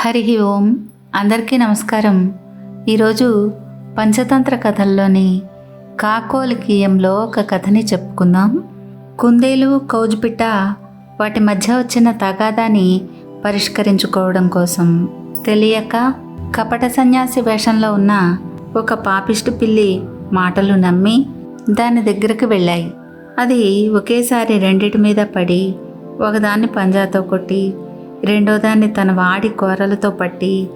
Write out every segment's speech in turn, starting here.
హరి ఓం. అందరికీ నమస్కారం. ఈరోజు పంచతంత్ర కథల్లోని కాకోలికీయంలో ఒక కథని చెప్పుకుందాం. కుందేలు కౌజుపిట్ట వాటి మధ్య వచ్చిన తగాదాని పరిష్కరించుకోవడం కోసం తెలియక కపట సన్యాసి వేషంలో ఉన్న ఒక పాపిష్టి పిల్లి మాటలు నమ్మి దాని దగ్గరకు వెళ్ళాయి. అది ఒకేసారి రెండిటి మీద పడి ఒకదాన్ని పంజాతో కొట్టి రెండో దాన్ని తన వాడి కూరలతో పట్టి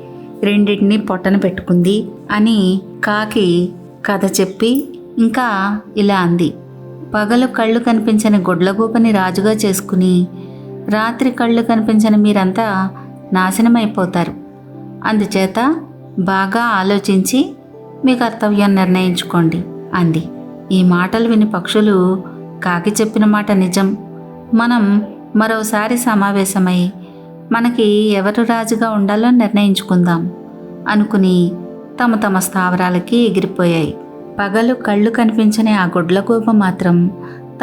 రెండింటిని పొట్టన పెట్టుకుంది అని కాకి కథ చెప్పి ఇంకా ఇలా అంది. పగలు కళ్ళు కనిపించని గుడ్లగూపని రాజుగా చేసుకుని రాత్రి కళ్ళు కనిపించని మీరంతా నాశనమైపోతారు. అందుచేత బాగా ఆలోచించి మీ కర్తవ్యం నిర్ణయించుకోండి అంది. ఈ మాటలు విని పక్షులు కాకి చెప్పిన మాట నిజం. మనం మరోసారి సమావేశమై మనకి ఎవరు రాజుగా ఉండాలో నిర్ణయించుకుందాం అనుకుని తమ తమ స్థావరాలకి ఎగిరిపోయాయి. పగలు కళ్ళు కనిపించని ఆ గుడ్లగూబ మాత్రం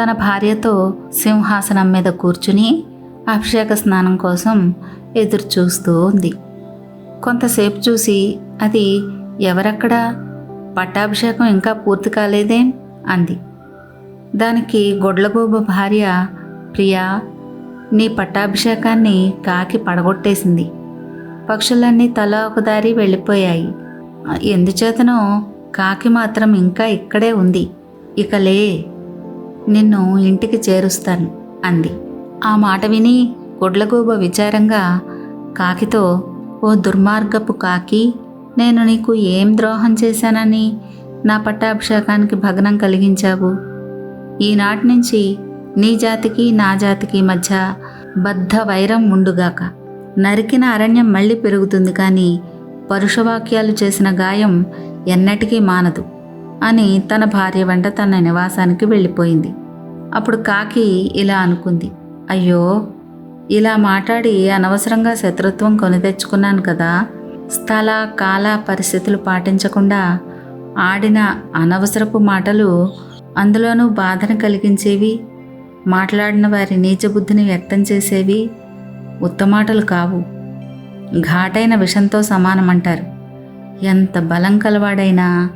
తన భార్యతో సింహాసనం మీద కూర్చుని అభిషేక స్నానం కోసం ఎదురు చూస్తూ ఉంది. కొంతసేపు చూసి అది ఎవరక్కడా? పట్టాభిషేకం ఇంకా పూర్తి కాలేదేం? అంది. దానికి గొడ్లగూబ భార్య ప్రియా నీ పట్టాభిషేకాన్ని కాకి పడగొట్టేసింది. పక్షులన్నీ తల ఒక దారి వెళ్ళిపోయాయి. ఎందుచేతనో కాకి మాత్రం ఇంకా ఇక్కడే ఉంది. ఇకలే నిన్ను ఇంటికి చేరుస్తాను అంది. ఆ మాట విని గుడ్లగూబ విచారంగా కాకితో ఓ దుర్మార్గపు కాకి నేను నీకు ఏం ద్రోహం చేశానని నా పట్టాభిషేకానికి భగ్నం కలిగించావు? ఈనాటి నుంచి నీ జాతికి నా జాతికి మధ్య బద్ధ వైరం ఉండుగాక. నరికిన అరణ్యం మళ్ళీ పెరుగుతుంది కానీ పరుషవాక్యాలు చేసిన గాయం ఎన్నటికీ మానదు అని తన భార్య వెంట తన నివాసానికి వెళ్ళిపోయింది. అప్పుడు కాకి ఇలా అనుకుంది అయ్యో ఇలా మాట్లాడి అనవసరంగా శత్రుత్వం కొని తెచ్చుకున్నాను కదా. స్థల కాల పరిస్థితులు పాటించకుండా ఆడిన అనవసరపు మాటలు అందులోనూ బాధను కలిగించేవి మాట్లాడిన వారి నీచబుద్ధిని వ్యక్తం చేసేవి ఉత్తమాటలు కావు. ఘాటైన విషంతో సమానమంటారు. ఎంత బలం కలవాడైనా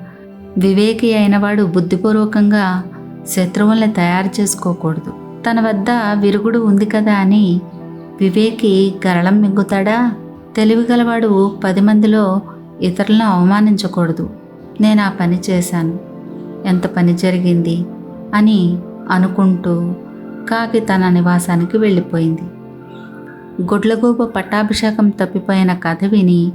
వివేకి అయినవాడు బుద్ధిపూర్వకంగా శత్రువుల్ని తయారు చేసుకోకూడదు. తన వద్ద విరుగుడు ఉంది కదా అని వివేకి గరళం మింగుతాడా? తెలివిగలవాడు పది మందిలో ఇతరులను అవమానించకూడదు. నేను ఆ పని చేశాను. ఎంత పని జరిగింది అని అనుకుంటూ కాకి తన నివాసానికి వెళ్ళిపోయింది. గుడ్లగూబ పట్టాభిషేకం తప్పిపోయిన కథ విని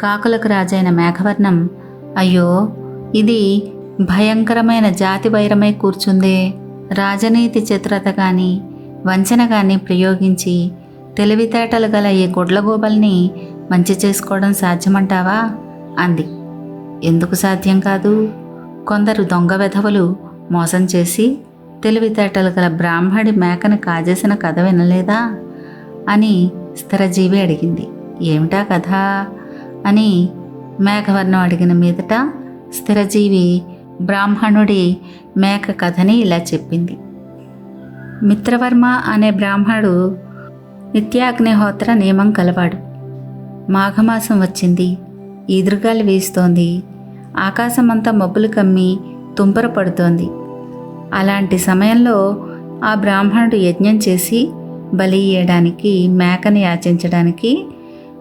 కాకులకు రాజైన మేఘవర్ణం అయ్యో ఇది భయంకరమైన జాతి వైరమై కూర్చుందే. రాజనీతి చిత్రత కానీ వంచన కానీ ప్రయోగించి తెలివితేటలు గల ఈ గుడ్లగూబల్ని మంచి చేసుకోవడం సాధ్యమంటావా? అంది. ఎందుకు సాధ్యం కాదు? కొందరు దొంగ వెధవలు మోసం చేసి తెలివితేటలు గల బ్రాహ్మడి మేకను కాజేసిన కథ వినలేదా? అని స్థిరజీవి అడిగింది. ఏమిటా కథ? అని మేఘవర్ణం అడిగిన మీదట స్థిరజీవి బ్రాహ్మణుడి మేక కథని ఇలా చెప్పింది. మిత్రవర్మ అనే బ్రాహ్మణుడు నిత్యాగ్నిహోత్ర నియమం కలవాడు. మాఘమాసం వచ్చింది. ఈదురుగాలి వీస్తోంది. ఆకాశమంతా మబ్బులు కమ్మి తుంపర పడుతోంది అలాంటి సమయంలో ఆ బ్రాహ్మణుడు యజ్ఞం చేసి బలి ఇయ్యడానికి మేకని యాచించడానికి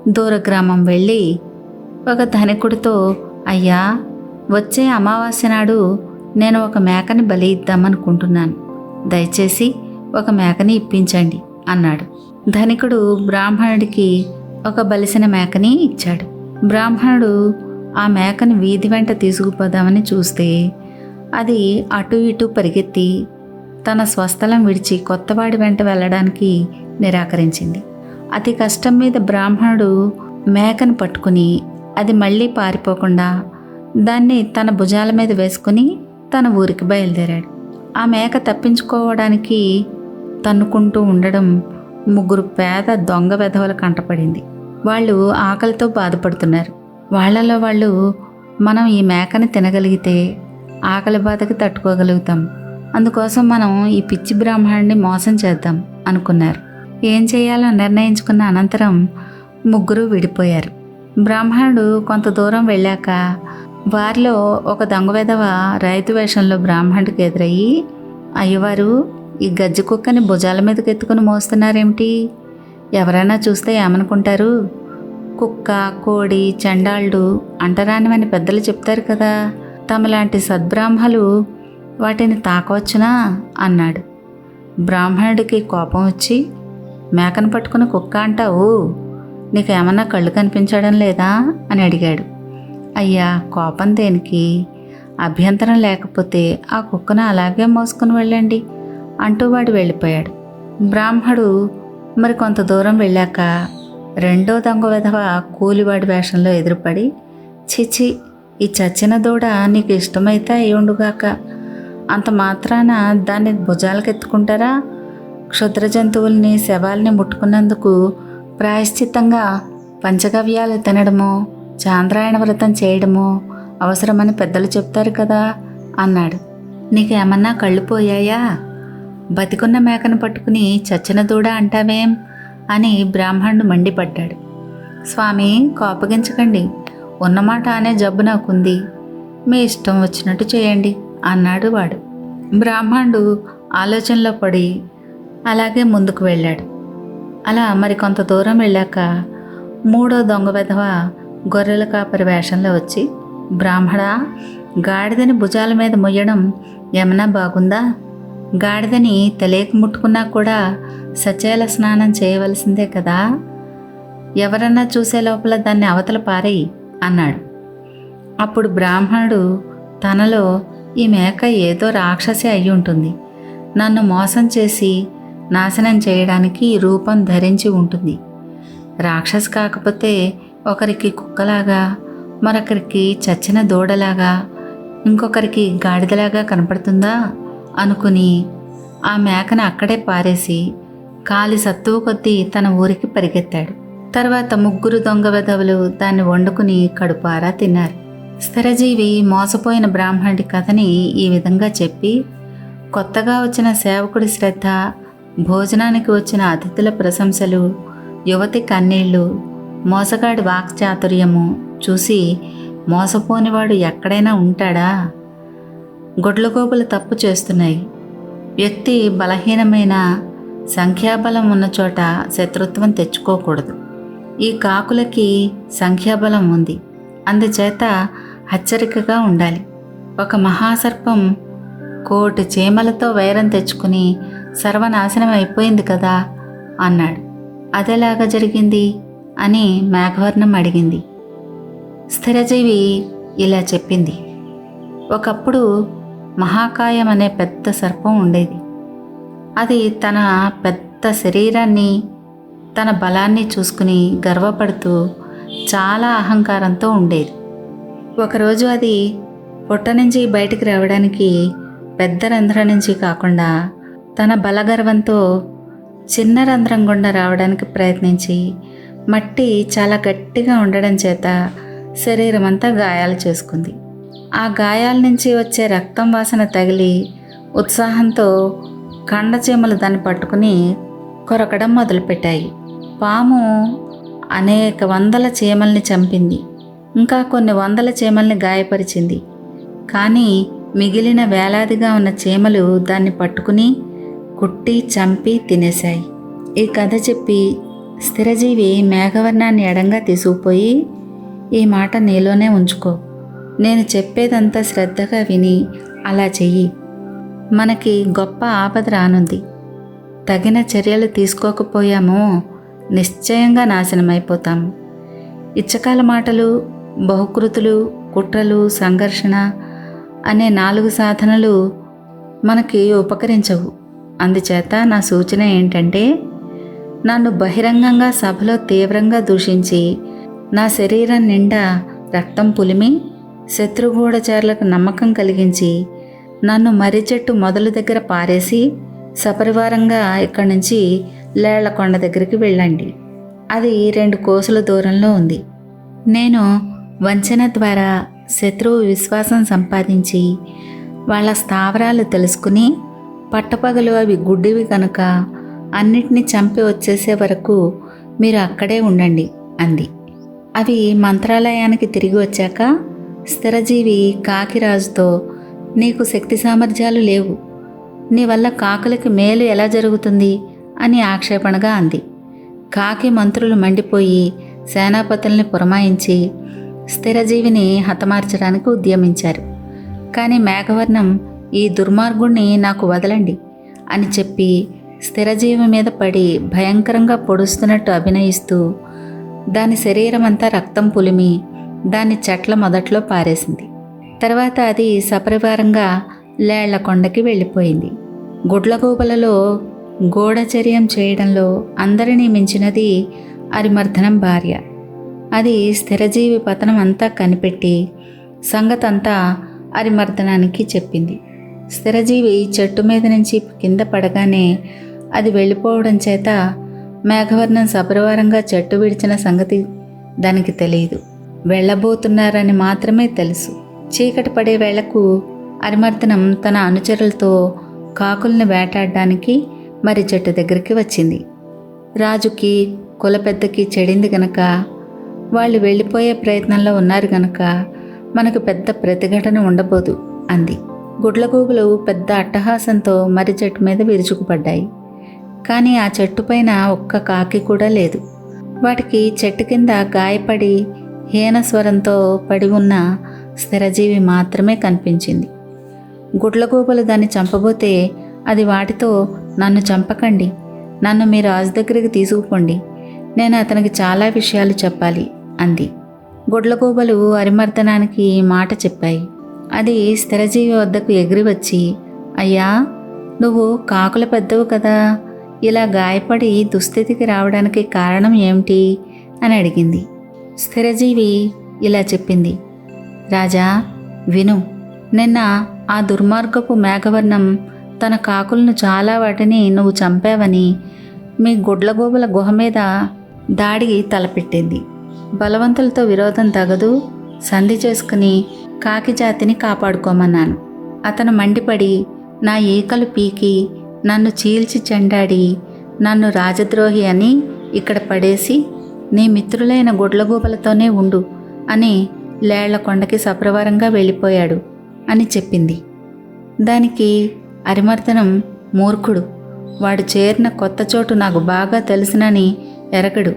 దూరగ్రామం వెళ్ళి ఒక ధనికుడితో అయ్యా వచ్చే అమావాస్య నాడు నేను ఒక మేకని బలి ఇద్దామనుకుంటున్నాను. దయచేసి ఒక మేకని ఇప్పించండి అన్నాడు. ధనికుడు బ్రాహ్మణుడికి ఒక బలిసిన మేకని ఇచ్చాడు. బ్రాహ్మణుడు ఆ మేకని వీధి వెంట తీసుకుపోదామని చూస్తే అది అటు ఇటు పరిగెత్తి తన స్వస్థలం విడిచి కొత్తవాడి వెంట వెళ్ళడానికి నిరాకరించింది. అతి కష్టం మీద బ్రాహ్మణుడు మేకను పట్టుకుని అది మళ్ళీ పారిపోకుండా దాన్ని తన భుజాల మీద వేసుకుని తన ఊరికి బయలుదేరాడు. ఆ మేక తప్పించుకోవడానికి తన్నుకుంటూ ఉండడం ముగ్గురు పేద దొంగ వెధవల కంటపడింది. వాళ్ళు ఆకలితో బాధపడుతున్నారు. వాళ్ళలో వాళ్ళు మనం ఈ మేకని తినగలిగితే ఆకలి బాధకి తట్టుకోగలుగుతాం. అందుకోసం మనం ఈ పిచ్చి బ్రాహ్మణుడిని మోసం చేద్దాం అనుకున్నారు. ఏం చేయాలో నిర్ణయించుకున్న అనంతరం ముగ్గురు విడిపోయారు. బ్రాహ్మణుడు కొంత దూరం వెళ్ళాక వారిలో ఒక దొంగ విధవ రైతు వేషంలో బ్రాహ్మణుడికి ఎదురయ్యి అయ్యవారు ఈ గజ్జి కుక్కని భుజాల మీదకి ఎత్తుకుని మోస్తున్నారేమిటి? ఎవరైనా చూస్తే ఏమనుకుంటారు? కుక్క కోడి చండాళ్ళు అంటరానివని పెద్దలు చెప్తారు కదా. తమలాంటి సద్బ్రాహ్మలు వాటిని తాకవచ్చునా? అన్నాడు. బ్రాహ్మణుడికి కోపం వచ్చి మేకను పట్టుకుని కుక్క అంటావు? నీకేమన్నా కళ్ళు కనిపించడం లేదా? అని అడిగాడు. అయ్యా కోపం దేనికి? అభ్యంతరం లేకపోతే ఆ కుక్కను అలాగే మోసుకుని వెళ్ళండి అంటూ వాడు వెళ్ళిపోయాడు. బ్రాహ్మడు మరి కొంత దూరం వెళ్ళాక రెండో దొంగ విధవ కూలివాడి వేషంలో ఎదురుపడి చిచి ఈ చచ్చిన దూడ నీకు ఇష్టమైతే అయ్యుండుగాక. అంత మాత్రాన దాన్ని భుజాలకెత్తుకుంటారా? క్షుద్ర జంతువుల్ని శవాల్ని ముట్టుకున్నందుకు ప్రాయశ్చిత్తంగా పంచగవ్యాలు తినడమో చాంద్రాయణ వ్రతం చేయడము అవసరమని పెద్దలు చెప్తారు కదా అన్నాడు. నీకేమన్నా కళ్ళు పోయాయా? బతికున్న మేకను పట్టుకుని చచ్చిన దూడ అంటావేం? అని బ్రాహ్మణుడు మండిపడ్డాడు. స్వామి కోపగించకండి ఉన్నమాట అనే జబ్బు నాకుంది. మీ ఇష్టం వచ్చినట్టు చేయండి అన్నాడు వాడు. బ్రాహ్మణుడు ఆలోచనలో పడి అలాగే ముందుకు వెళ్ళాడు. అలా మరి కొంత దూరం వెళ్ళాక మూడో దొంగ వెధవ గొర్రెల కాపరి వేషంలో వచ్చి బ్రాహ్మణ గాడిదని భుజాల మీద మొయ్యడం ఏమన్నా బాగుందా? గాడిదని తెలియక ముట్టుకున్నా కూడా సచేల స్నానం చేయవలసిందే కదా? ఎవరన్నా చూసే లోపల దాన్ని అవతల పారేయి. అన్నాడు. అప్పుడు బ్రాహ్మణుడు తనలో ఈ మేక ఏదో రాక్షసి అయి ఉంటుంది. నన్ను మోసం చేసి నాశనం చేయడానికి ఈ రూపం ధరించి ఉంటుంది. రాక్షసి కాకపోతే ఒకరికి కుక్కలాగా మరొకరికి చచ్చిన దూడలాగా ఇంకొకరికి గాడిదలాగా కనపడుతుందా? అనుకుని ఆ మేకను అక్కడే పారేసి కాలి సత్తువు కొద్దీ తన ఊరికి పరిగెత్తాడు. తర్వాత ముగ్గురు దొంగ వెధవులు దాన్ని వండుకుని కడుపారా తిన్నారు. స్థిరజీవి మోసపోయిన బ్రాహ్మణుడి కథని ఈ విధంగా చెప్పి కొత్తగా వచ్చిన సేవకుడి శ్రద్ధ భోజనానికి వచ్చిన అతిథుల ప్రశంసలు యువతి కన్నీళ్ళు మోసగాడి వాక్చాతుర్యము చూసి మోసపోనివాడు ఎక్కడైనా ఉంటాడా? గొడ్లగోపులు తప్పు చేస్తున్నాయి. వ్యక్తి బలహీనమైన సంఖ్యాబలం ఉన్న చోట శత్రుత్వం తెచ్చుకోకూడదు. ఈ కాకులకి సంఖ్యాబలం ఉంది. అందుచేత హెచ్చరికగా ఉండాలి. ఒక మహాసర్పం కోటి చీమలతో వైరం తెచ్చుకుని సర్వనాశనం అయిపోయింది కదా అన్నాడు. అదేలాగా జరిగింది అని మేఘవర్ణం అడిగింది. స్థిరజీవి ఇలా చెప్పింది. ఒకప్పుడు మహాకాయం అనే పెద్ద సర్పం ఉండేది. అది తన పెద్ద శరీరాన్ని తన బలాన్ని చూసుకుని గర్వపడుతూ చాలా అహంకారంతో ఉండేది. ఒకరోజు అది పొట్ట నుంచి బయటికి రావడానికి పెద్ద రంధ్రం నుంచి కాకుండా తన బలగర్వంతో చిన్న రంధ్రం గుండా రావడానికి ప్రయత్నించి మట్టి చాలా గట్టిగా ఉండడం చేత శరీరం అంతా గాయాలు చేసుకుంది. ఆ గాయాల నుంచి వచ్చే రక్తం వాసన తగిలి ఉత్సాహంతో కండచీమలు దాన్ని పట్టుకుని కొరకడం మొదలుపెట్టాయి. పాము అనేక వందల చీమల్ని చంపింది. ఇంకా కొన్ని వందల చీమల్ని గాయపరిచింది. కానీ మిగిలిన వేలాదిగా ఉన్న చీమలు దాన్ని పట్టుకుని కుట్టి చంపి తినేశాయి. ఈ కథ చెప్పి స్థిరజీవి మేఘవర్ణాన్ని ఎడంగా తీసుకుపోయి ఈ మాట నీలోనే ఉంచుకో. నేను చెప్పేదంతా శ్రద్ధగా విని అలా చెయ్యి. మనకి గొప్ప ఆపద రానుంది. తగిన చర్యలు తీసుకోకపోయామో నిశ్చయంగా నాశనమైపోతాము ఇచ్చకాల మాటలు బహుకృతులు కుట్రలు సంఘర్షణ అనే నాలుగు సాధనలు మనకి ఉపకరించవు. అందుచేత నా సూచన ఏంటంటే నన్ను బహిరంగంగా సభలో తీవ్రంగా దూషించి నా శరీరం నిండా రక్తం పులిమి శత్రుగూఢచారులకు నమ్మకం కలిగించి నన్ను మర్రి చెట్టు మొదలు దగ్గర పారేసి సపరివారంగా ఇక్కడి నుంచి లేళ్ళకొండ దగ్గరికి వెళ్ళండి. అది రెండు కోసుల దూరంలో ఉంది. నేను వంచన ద్వారా శత్రువు విశ్వాసం సంపాదించి వాళ్ళ స్థావరాలు తెలుసుకుని పట్టపగలు అవి గుడ్డివి కనుక అన్నిటినీ చంపి వచ్చేసే వరకు మీరు అక్కడే ఉండండి అంది. అవి మంత్రాలయానికి తిరిగి వచ్చాక స్థిరజీవి కాకిరాజుతో నీకు శక్తి సామర్థ్యాలు లేవు. నీ వల్ల కాకులకి మేలు ఎలా జరుగుతుంది? అని ఆక్షేపణగా అంది. కాకి మంత్రులు మండిపోయి సేనాపతుల్ని పురమాయించి స్థిరజీవిని హతమార్చడానికి ఉద్యమించారు. కానీ మేఘవర్ణం ఈ దుర్మార్గుణ్ణి నాకు వదలండి అని చెప్పి స్థిరజీవి మీద పడి భయంకరంగా పొడుస్తున్నట్టు అభినయిస్తూ దాని శరీరం అంతా రక్తం పులిమి దాని చెట్ల మొదట్లో పారేసింది. తర్వాత అది సపరివారంగా లేళ్ళ కొండకి వెళ్ళిపోయింది. గుడ్లగూబలలో గూఢచర్యం చేయడంలో అందరినీ మించినది అరిమర్ధనం భార్య. అది స్థిరజీవి పతనం అంతా కనిపెట్టి సంగతంతా అరిమర్దనానికి చెప్పింది. స్థిరజీవి చెట్టు మీద నుంచి కింద పడగానే అది వెళ్ళిపోవడం చేత మేఘవర్ణం సపరివారంగా చెట్టు విడిచిన సంగతి దానికి తెలియదు వెళ్ళబోతున్నారని మాత్రమే తెలుసు. చీకటి పడే వేళకు అరిమర్దనం తన అనుచరులతో కాకుల్ని వేటాడడానికి మర్రి చెట్టు దగ్గరికి వచ్చింది. రాజుకి కులపెద్దకి చెడింది గనక వాళ్ళు వెళ్ళిపోయే ప్రయత్నంలో ఉన్నారు గనక మనకు పెద్ద ప్రతిఘటన ఉండబోదు అంది. గుడ్లగూగులు పెద్ద అట్టహాసంతో మర్రి చెట్టు మీద విరుచుకుపడ్డాయి. కానీ ఆ చెట్టు పైన ఒక్క కాకి కూడా లేదు. వాటికి చెట్టు కింద గాయపడి హీనస్వరంతో పడి ఉన్న స్థిరజీవి మాత్రమే కనిపించింది. గుడ్లగూబలు దాన్ని చంపబోతే అది వాటితో నన్ను చంపకండి. నన్ను మీ రాజు దగ్గరికి తీసుకుపోండి. నేను అతనికి చాలా విషయాలు చెప్పాలి అంది. గుడ్లగూబలు అరిమర్దనానికి ఈ మాట చెప్పాయి. అది స్థిరజీవి వద్దకు ఎగిరి వచ్చి అయ్యా నువ్వు కాకుల పెద్దవు కదా ఇలా గాయపడి దుస్థితికి రావడానికి కారణం ఏమిటి? అని అడిగింది. స్థిరజీవి ఇలా చెప్పింది రాజా విను నిన్న ఆ దుర్మార్గపు మేఘవర్ణం తన కాకులను చాలా వాటిని నువ్వు చంపావని మీ గుడ్లగోబుల గుహ మీద దాడి తలపెట్టింది. బలవంతులతో విరోధం తగదు సంధి చేసుకుని కాకి జాతిని కాపాడుకోమన్నాను. అతను మండిపడి నా ఈకలు పీకి నన్ను చీల్చి చెండాడి నన్ను రాజద్రోహి అని ఇక్కడ పడేసి నీ మిత్రులైన గుడ్లగూబలతోనే ఉండు అని లేళ్ళ కొండకి సప్రవారంగా వెళ్ళిపోయాడు అని చెప్పింది. దానికి అరిమర్దనం మూర్ఖుడు. వాడు చేరిన కొత్త చోటు నాకు బాగా తెలుసునని ఎరగడు.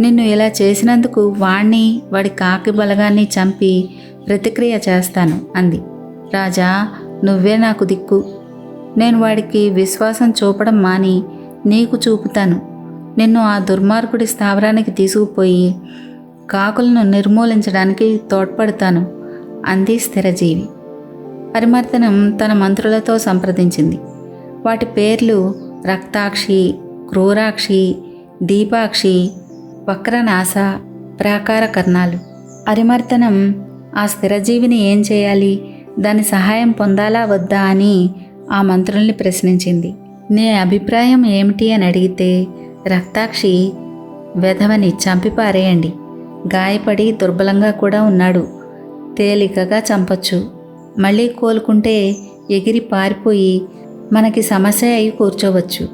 నిన్ను ఇలా చేసినందుకు వాణ్ణి వాడి కాకి బలగాన్ని చంపి ప్రతిక్రియ చేస్తాను అంది. రాజా నువ్వే నాకు దిక్కు. నేను వాడికి విశ్వాసం చూపడం మాని నీకు చూపుతాను. నిన్ను ఆ దుర్మార్గుడి స్థావరానికి తీసుకుపోయి కాకులను నిర్మూలించడానికి తోడ్పడతాను అంది స్థిరజీవి. పరిమర్దనం తన మంత్రులతో సంప్రదించింది. వాటి పేర్లు రక్తాక్షి క్రూరాక్షి దీపాక్షి వక్రనాశ ప్రాకార కర్ణాలు. అరిమర్తనం ఆ స్థిరజీవిని ఏం చేయాలి? దాని సహాయం పొందాలా వద్దా అని ఆ మంత్రుల్ని ప్రశ్నించింది. నీ అభిప్రాయం ఏమిటి అని అడిగితే రక్తాక్షి వెధవని చంపి పారేయండి. గాయపడి దుర్బలంగా కూడా ఉన్నాడు. తేలికగా చంపొచ్చు. మళ్ళీ కోలుకుంటే ఎగిరి పారిపోయి మనకి సమస్య అయి కూర్చోవచ్చు.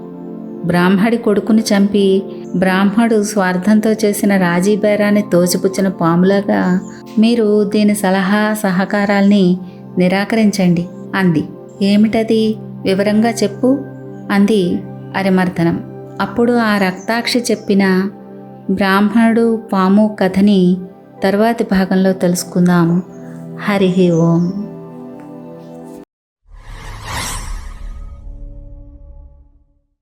బ్రాహ్మడి కొడుకుని చంపి బ్రాహ్మడు స్వార్థంతో చేసిన రాజీ బేరాన్ని తోచిపుచ్చిన పాములాగా మీరు దీని సలహా సహకారాల్ని నిరాకరించండి అంది. ఏమిటది? వివరంగా చెప్పు అంది అరిమర్దనం. అప్పుడు ఆ రక్తాక్షి చెప్పిన బ్రాహ్మణుడు పాము కథని తర్వాతి భాగంలో తెలుసుకుందాం. హరి ఓం.